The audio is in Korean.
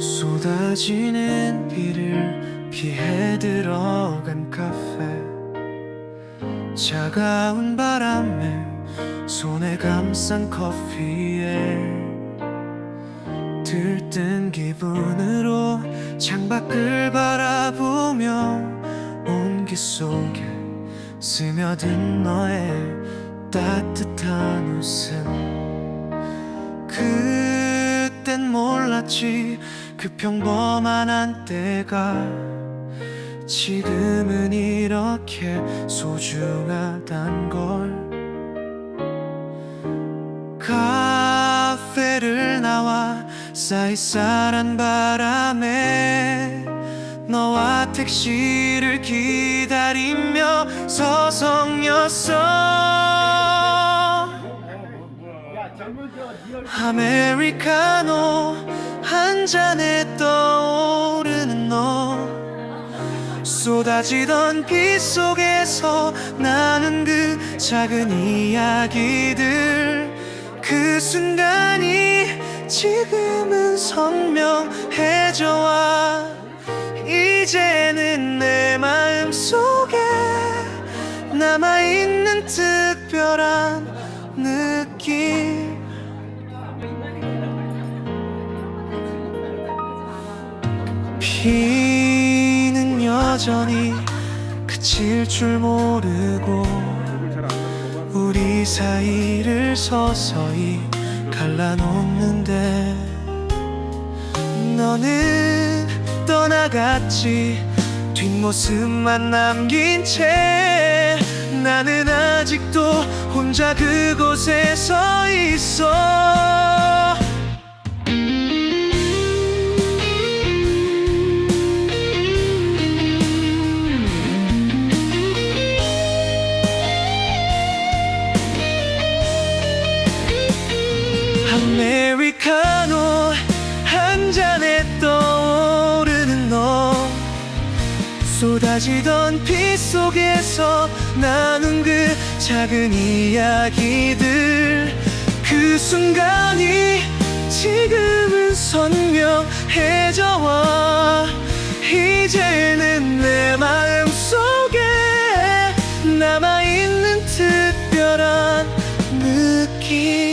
쏟아지는 비를 피해 들어간 카페. 차가운 바람에 손에 감싼 커피에 들뜬 기분으로 창밖을 바라보며 온기 속에 스며든 너의 따뜻한 웃음 그 평범한 한때가 지금은 이렇게 소중하단 걸. 카페를 나와 쌀쌀한 바람에 너와 택시를 기다리며 서성였어 아메리카노 한 잔에 떠오르는 너. 쏟아지던 빛 속에서 나는 그 작은 이야기들. 그 순간이 지금은 선명해져와 이제는 내 마음 속에 남아있는 특별한 느낌 비는 여전히 그칠 줄 모르고 우리 사이를 서서히 갈라놓는데 너는 떠나갔지. 뒷모습만 남긴 채 나는 아직도 혼자 그곳에 서 있어 아메리카노 한 잔에 떠오르는 너. 쏟아지던 비 속에서 나눈 그 작은 이야기들. 그 순간이 지금은 선명해져와 이제는 내 마음 속에 남아있는 특별한 느낌.